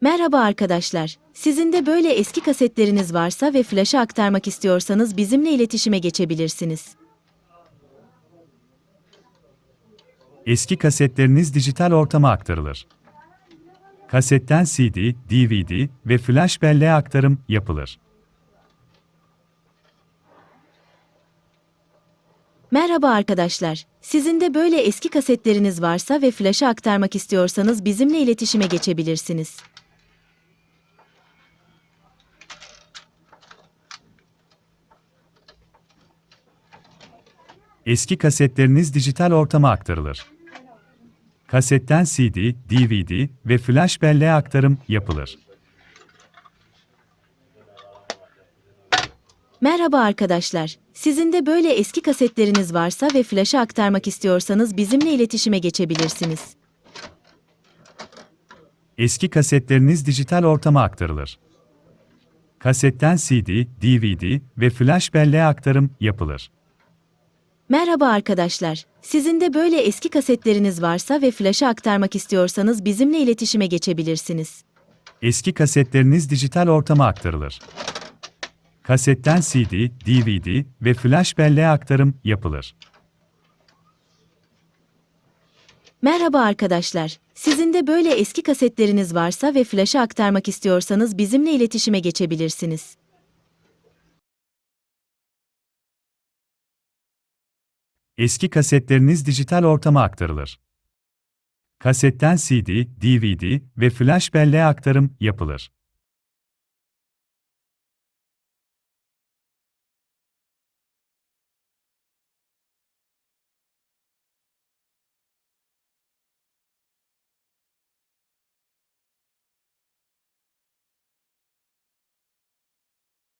Merhaba arkadaşlar. Sizin de böyle eski kasetleriniz varsa ve flaşa aktarmak istiyorsanız bizimle iletişime geçebilirsiniz. Eski kasetleriniz dijital ortama aktarılır. Kasetten CD, DVD ve flash belleğe aktarım yapılır. Merhaba arkadaşlar. Sizin de böyle eski kasetleriniz varsa ve flaşa aktarmak istiyorsanız bizimle iletişime geçebilirsiniz. Eski kasetleriniz dijital ortama aktarılır. Kasetten CD, DVD ve flash belleğe aktarım yapılır. Merhaba arkadaşlar. Sizin de böyle eski kasetleriniz varsa ve flaşa aktarmak istiyorsanız bizimle iletişime geçebilirsiniz. Eski kasetleriniz dijital ortama aktarılır. Kasetten CD, DVD ve flash belleğe aktarım yapılır. Merhaba arkadaşlar. Sizin de böyle eski kasetleriniz varsa ve flaşa aktarmak istiyorsanız bizimle iletişime geçebilirsiniz. Eski kasetleriniz dijital ortama aktarılır. Kasetten CD, DVD ve flash belleğe aktarım yapılır. Merhaba arkadaşlar. Sizin de böyle eski kasetleriniz varsa ve flaşa aktarmak istiyorsanız bizimle iletişime geçebilirsiniz. Eski kasetleriniz dijital ortama aktarılır. Kasetten CD, DVD ve flash belleğe aktarım yapılır.